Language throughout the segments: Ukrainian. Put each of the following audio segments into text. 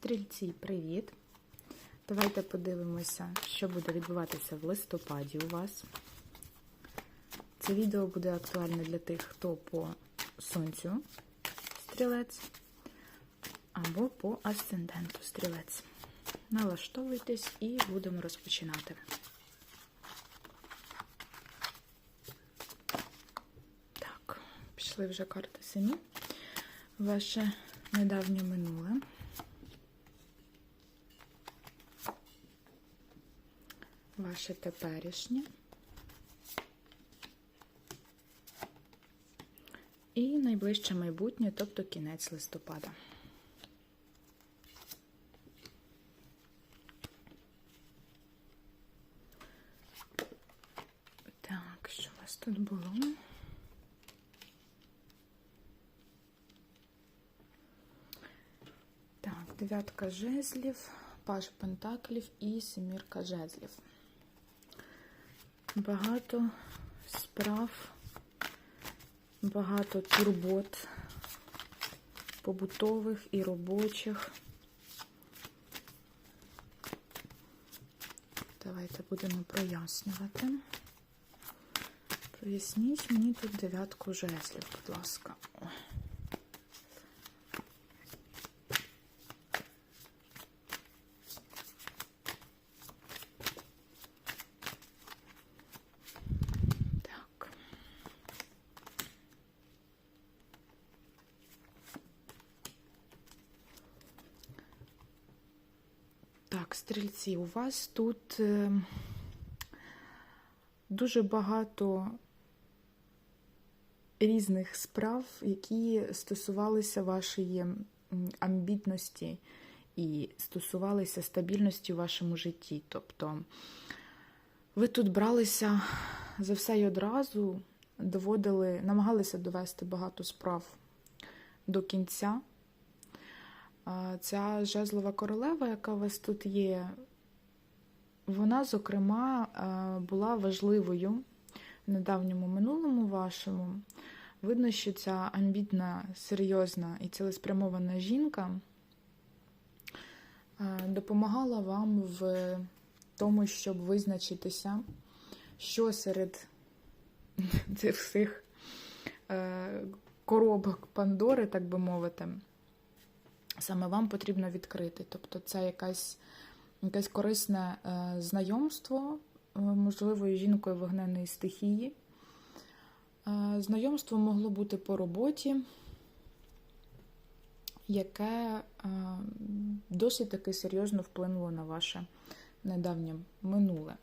Стрільці, привіт! Давайте подивимося, що буде відбуватися в листопаді у вас. Це відео буде актуальне для тих, хто по сонцю стрілець або по асценденту стрілець. Налаштовуйтесь і будемо розпочинати. Так, пішли вже карти самі. Ваше недавнє минуле. Ваше теперішнє. І найближче майбутнє, тобто кінець листопада. Так, що у вас тут було? Так, дев'ятка жезлів, паж пентаклів і семірка жезлів. Багато справ, багато турбот побутових і робочих. Давайте будемо прояснювати. Проясніть мені тут дев'ятку жезлів, будь ласка. Так, стрільці, у вас тут е, дуже багато різних справ, які стосувалися вашої амбітності і стосувалися стабільності в вашому житті. Тобто ви тут бралися за все й одразу, доводили, намагалися довести багато справ до кінця. Ця жезлова королева, яка у вас тут є, вона, зокрема, е, була важливою в недавньому минулому вашому. Видно, що ця амбітна, серйозна і цілеспрямована жінка е, допомагала вам в тому, щоб визначитися, що серед цих всіх е, коробок Пандори, так би мовити, саме вам потрібно відкрити. Тобто це якась, якесь корисне е, знайомство, е, можливо, жінкою вогненої стихії. Е, Знайомство могло бути по роботі, яке досить таки серйозно вплинуло на ваше недавнє минуле.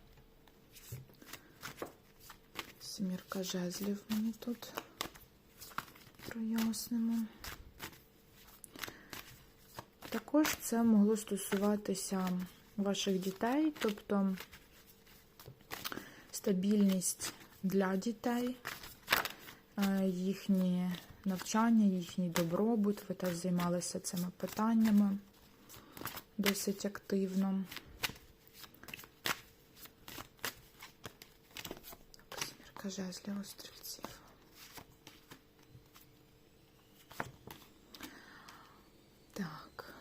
Сімірка жезлів мені тут прояснимо. Також це могло стосуватися ваших дітей, тобто стабільність для дітей, е, їхнє навчання, їхній добробут. Ви теж займалися цими питаннями досить активно. Сімірка жезлів у стрільців. Так.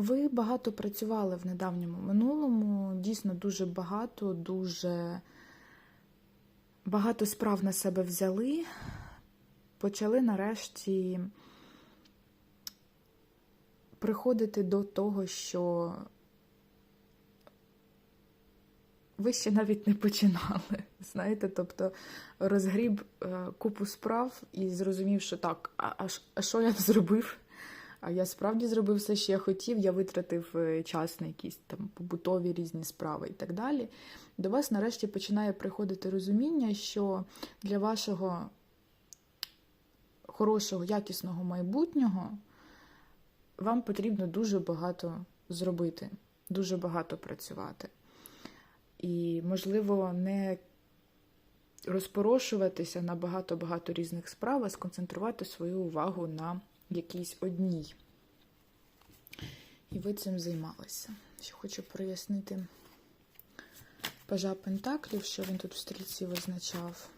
Ви багато працювали в недавньому минулому, дійсно дуже багато, дуже багато справ на себе взяли. Почали нарешті приходити до того, що ви ще навіть не починали. Знаєте, тобто розгріб е, купу справ і зрозумів, що так, а, а, а що я зробив? А я справді зробив все, що я хотів, я витратив е, час на якісь там побутові різні справи і так далі. До вас нарешті починає приходити розуміння, що для вашого хорошого, якісного майбутнього вам потрібно дуже багато зробити, дуже багато працювати. І, можливо, не розпорошуватися на багато-багато різних справ, а сконцентрувати свою увагу на якійсь одній. І ви цим займалися. Ще хочу прояснити пажа Пентаклів, що він тут в стрільці визначав.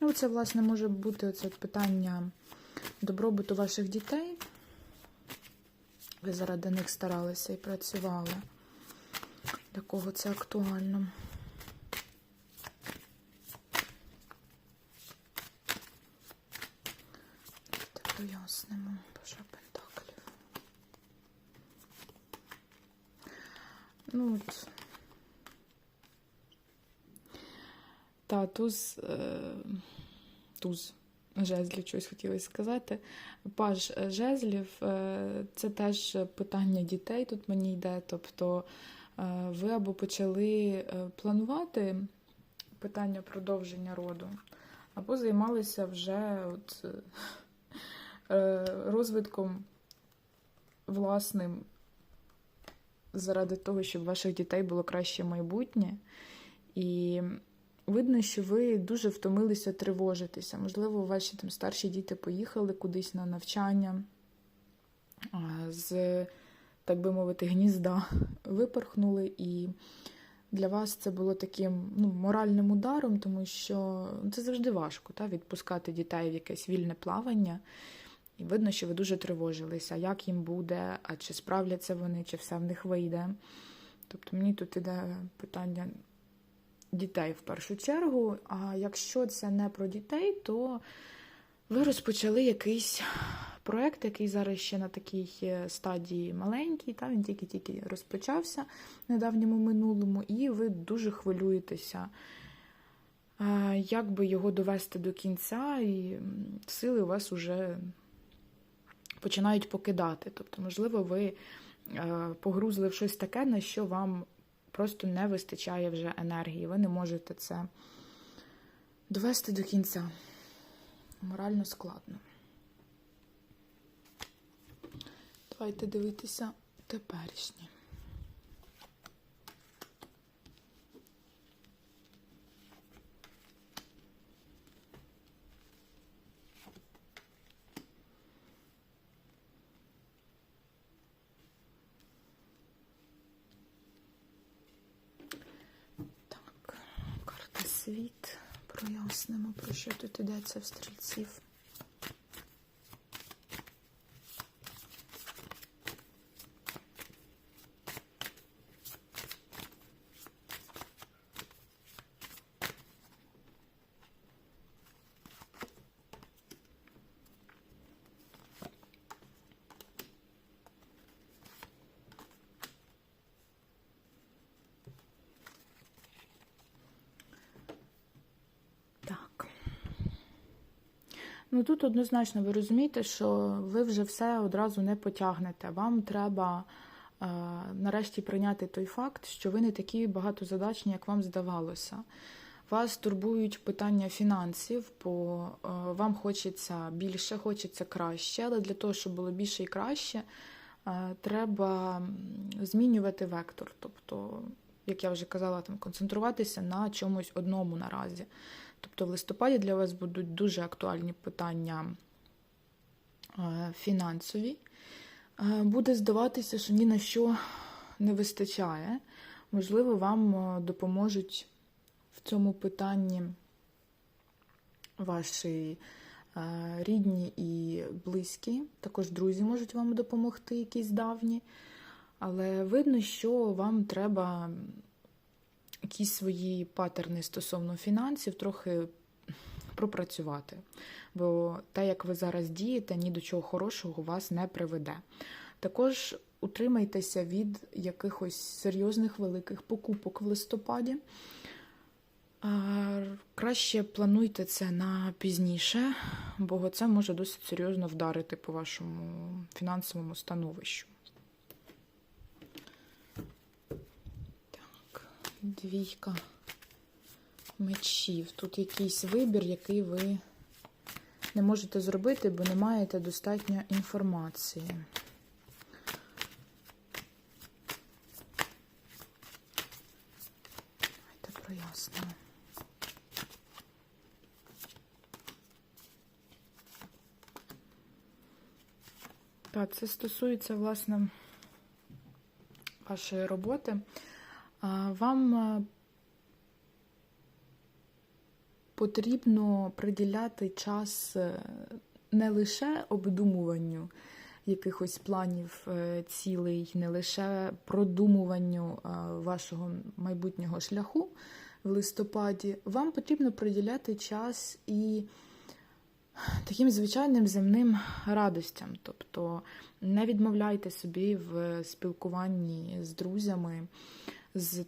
Ну, це, власне, може бути це питання добробуту ваших дітей. Ви заради них старалися і працювали. Для кого це актуально? Пояснимо Божа Пентаклів. Ну, от. Та, туз, е, туз жезлів, щось хотілося сказати. Паж жезлів е, це теж питання дітей тут мені йде. Тобто е, ви або почали планувати питання продовження роду, або займалися вже от, розвитком власним заради того, щоб ваших дітей було краще майбутнє. І видно, що ви дуже втомилися тривожитися. Можливо, ваші там старші діти поїхали кудись на навчання з, так би мовити, гнізда випорхнули, і для вас це було таким ну, моральним ударом, тому що це завжди важко та, відпускати дітей в якесь вільне плавання. І видно, що ви дуже тривожилися, як їм буде, а чи справляться вони, чи все в них вийде. Тобто мені тут іде питання дітей в першу чергу. А якщо це не про дітей, то ви розпочали якийсь проєкт, який зараз ще на такій стадії маленький, та він тільки-тільки розпочався в недавньому минулому, і ви дуже хвилюєтеся. Як би його довести до кінця, і сили у вас вже починають покидати. Тобто, можливо, ви погрузили в щось таке, на що вам просто не вистачає вже енергії. Ви не можете це довести до кінця. Морально складно. Давайте дивитися теперішнє. Прояснимо, про що тут йдеться в стрільців. Так. Ну тут однозначно ви розумієте, що ви вже все одразу не потягнете. Вам треба е, нарешті прийняти той факт, що ви не такі багатозадачні, як вам здавалося. Вас турбують питання фінансів, бо е, вам хочеться більше, хочеться краще, але для того, щоб було більше і краще, е, треба змінювати вектор. Тобто, як я вже казала, там концентруватися на чомусь одному наразі. Тобто в листопаді для вас будуть дуже актуальні питання фінансові. Буде здаватися, що ні на що не вистачає. Можливо, вам допоможуть в цьому питанні ваші рідні і близькі, також друзі можуть вам допомогти, якісь давні. Але видно, що вам треба якісь свої патерни стосовно фінансів трохи пропрацювати. Бо те, як ви зараз дієте, ні до чого хорошого вас не приведе. Також утримайтеся від якихось серйозних великих покупок в листопаді. Краще плануйте це на пізніше, бо це може досить серйозно вдарити по вашому фінансовому становищу. Двійка мечів. Тут якийсь вибір, який ви не можете зробити, бо не маєте достатньо інформації. Давайте прояснимо. Так, це стосується, власне, вашої роботи. Вам потрібно приділяти час е, не лише обдумуванню якихось планів, е, цілей, не лише продумуванню е, вашого майбутнього шляху в листопаді, вам потрібно приділяти час і таким звичайним земним радостям. Тобто не відмовляйте собі в спілкуванні з друзями, з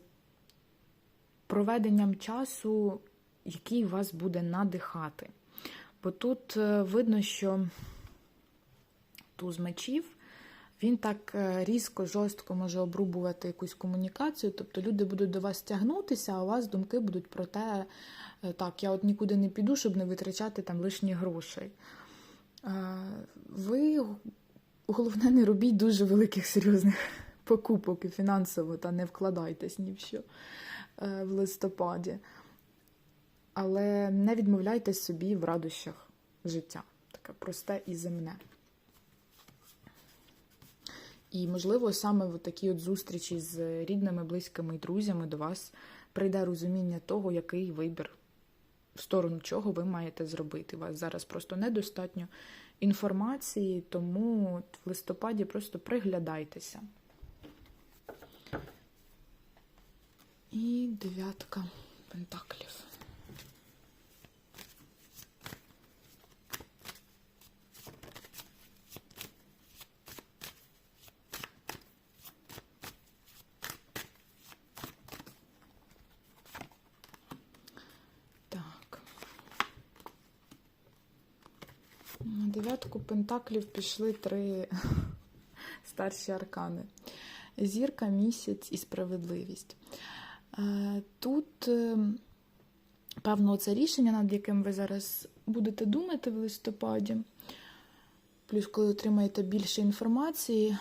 проведенням часу, який вас буде надихати. Бо тут е, видно, що туз мечів, він так е, різко, жорстко може обрубувати якусь комунікацію. Тобто люди будуть до вас тягнутися, а у вас думки будуть про те, е, так, я от нікуди не піду, щоб не витрачати там лишні грошей. Ви, головне, не робіть дуже великих серйозних покупок і фінансово, та не вкладайтесь ні в що е, в листопаді. Але не відмовляйте собі в радощах життя. Таке просте і земне. І, можливо, саме в такі от зустрічі з рідними, близькими і друзями до вас прийде розуміння того, який вибір, в сторону чого ви маєте зробити. У вас зараз просто недостатньо інформації, тому в листопаді просто приглядайтеся. І дев'ятка пентаклів. На дев'ятку пентаклів пішли три старші аркани: зірка, місяць і справедливість. Е, Тут, е, певно, це рішення, над яким ви зараз будете думати в листопаді. Плюс, коли отримаєте більше інформації,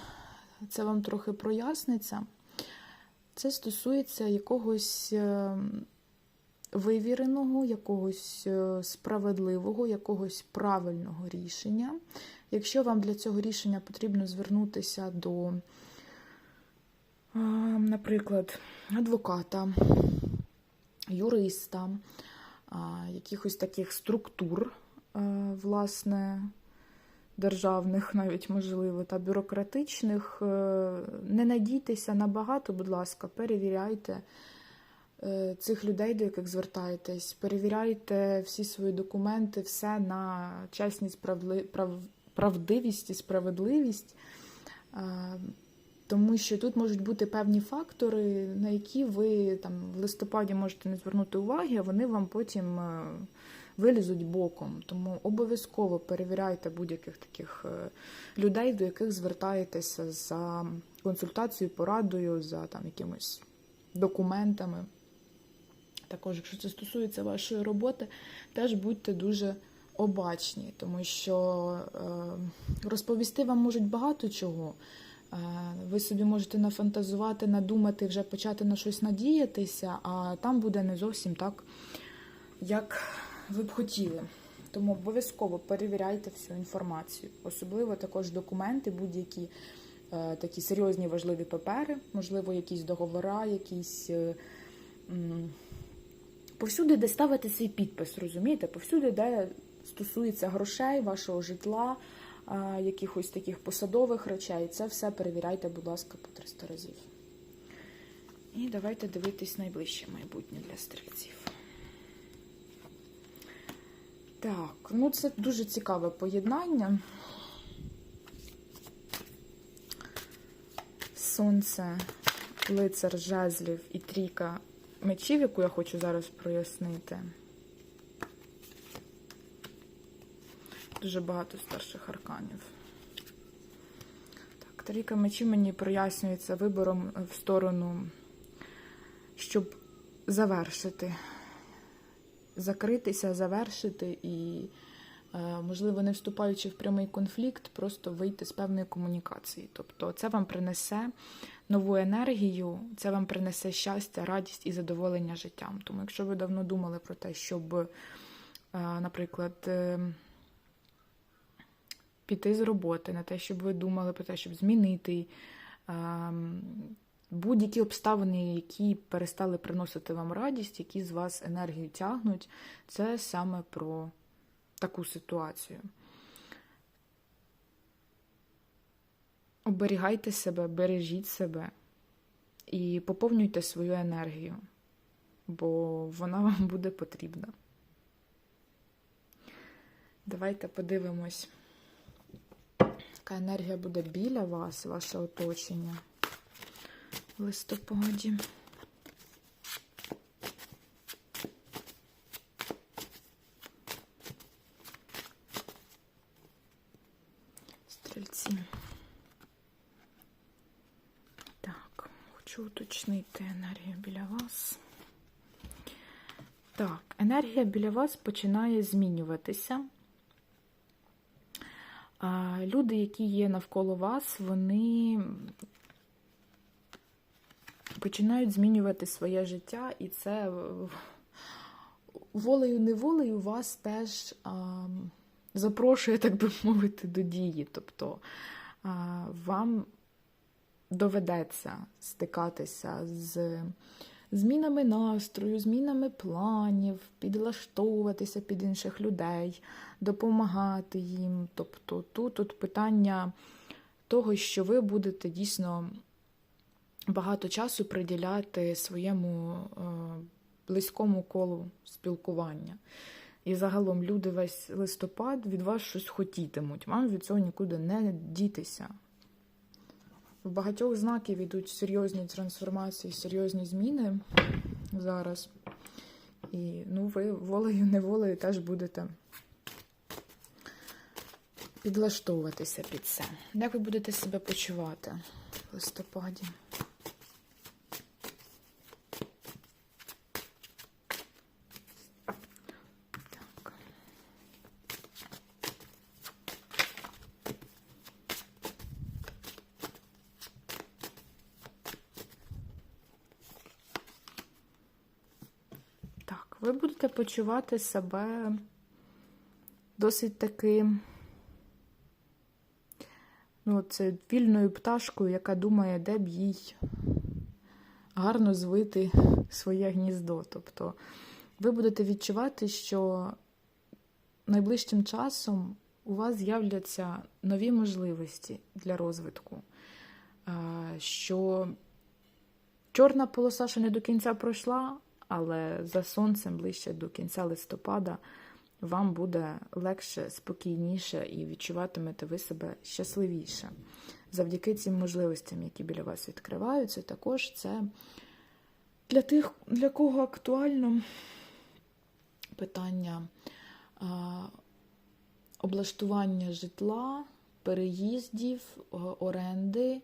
це вам трохи проясниться. Це стосується якогось е, вивіреного, якогось е, справедливого, якогось правильного рішення. Якщо вам для цього рішення потрібно звернутися до, наприклад, адвоката, юриста, е, якихось таких структур, е, власне, державних, навіть можливо, та бюрократичних, е, не надійтеся на багато, будь ласка, перевіряйте е, цих людей, до яких звертаєтесь, перевіряйте всі свої документи, все на чесність, правдивість і справедливість. Тому що тут можуть бути певні фактори, на які ви там в листопаді можете не звернути уваги, а вони вам потім е, вилізуть боком. Тому обов'язково перевіряйте будь-яких таких е, людей, до яких звертаєтеся за консультацією, порадою, за там якимось документами. Також, якщо це стосується вашої роботи, теж будьте дуже обачні, тому що е, розповісти вам можуть багато чого. Е, Ви собі можете нафантазувати, надумати, вже почати на щось надіятися, а там буде не зовсім так, як ви б хотіли. Тому обов'язково перевіряйте всю інформацію, особливо також документи, будь-які е, такі серйозні важливі папери, можливо, якісь договори, якісь. е, м, Повсюди, де ставити свій підпис, розумієте? Повсюди, де стосується грошей, вашого житла, якихось таких посадових речей, це все перевіряйте, будь ласка, по 300 разів. І давайте дивитись найближче майбутнє для стрільців. Так, ну це дуже цікаве поєднання. Сонце, лицар жезлів і трійка мечів, яку я хочу зараз прояснити. Дуже багато старших арканів. Так, трійка мечів мені прояснюється вибором в сторону, щоб завершити, закритися, завершити і, е, можливо, не вступаючи в прямий конфлікт, просто вийти з певної комунікації. Тобто, це вам принесе нову енергію, це вам принесе щастя, радість і задоволення життям. Тому, якщо ви давно думали про те, щоб, е, наприклад, е, піти з роботи, на те, щоб ви думали про те, щоб змінити ем, будь-які обставини, які перестали приносити вам радість, які з вас енергію тягнуть, це саме про таку ситуацію. Оберігайте себе, бережіть себе і поповнюйте свою енергію, бо вона вам буде потрібна. Давайте подивимось, яка енергія буде біля вас, ваше оточення в листопаді. Стрільці. Так, хочу уточнити енергію біля вас. Так, енергія біля вас починає змінюватися. Люди, які є навколо вас, вони починають змінювати своє життя, і це волею-неволею вас теж а, запрошує, так би мовити, до дії. Тобто а, вам доведеться стикатися з змінами настрою, змінами планів, підлаштовуватися під інших людей, допомагати їм. Тобто тут, тут питання того, що ви будете дійсно багато часу приділяти своєму е, близькому колу спілкування. І загалом люди весь листопад від вас щось хотітимуть. Вам від цього нікуди не дітися. В багатьох знаків йдуть серйозні трансформації, серйозні зміни зараз. І ну, ви волею-неволею теж будете підлаштовуватися під це. Як ви будете себе почувати в листопаді? Ви будете почувати себе досить таки ну, це вільною пташкою, яка думає, де б їй гарно звити своє гніздо. Тобто ви будете відчувати, що найближчим часом у вас з'являться нові можливості для розвитку, що чорна полоса ще не до кінця пройшла, але за сонцем ближче до кінця листопада вам буде легше, спокійніше і відчуватимете ви себе щасливіше. Завдяки цим можливостям, які біля вас відкриваються, також це для тих, для кого актуально питання а, облаштування житла, переїздів, оренди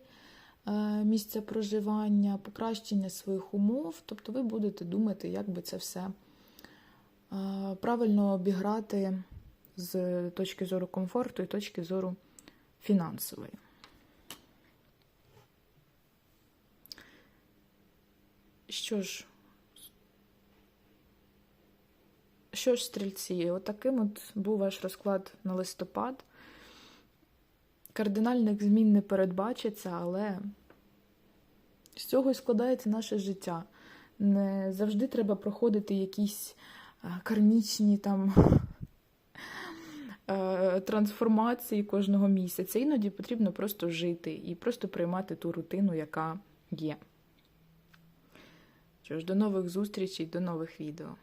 місця проживання, покращення своїх умов. Тобто ви будете думати, як би це все правильно обіграти з точки зору комфорту і точки зору фінансової. Що ж, що ж, стрільці, отаким от, от був ваш розклад на листопад. Кардинальних змін не передбачиться, але з цього і складається наше життя. Не завжди треба проходити якісь кармічні там трансформації кожного місяця. Іноді потрібно просто жити і просто приймати ту рутину, яка є. Що ж, до нових зустрічей, до нових відео.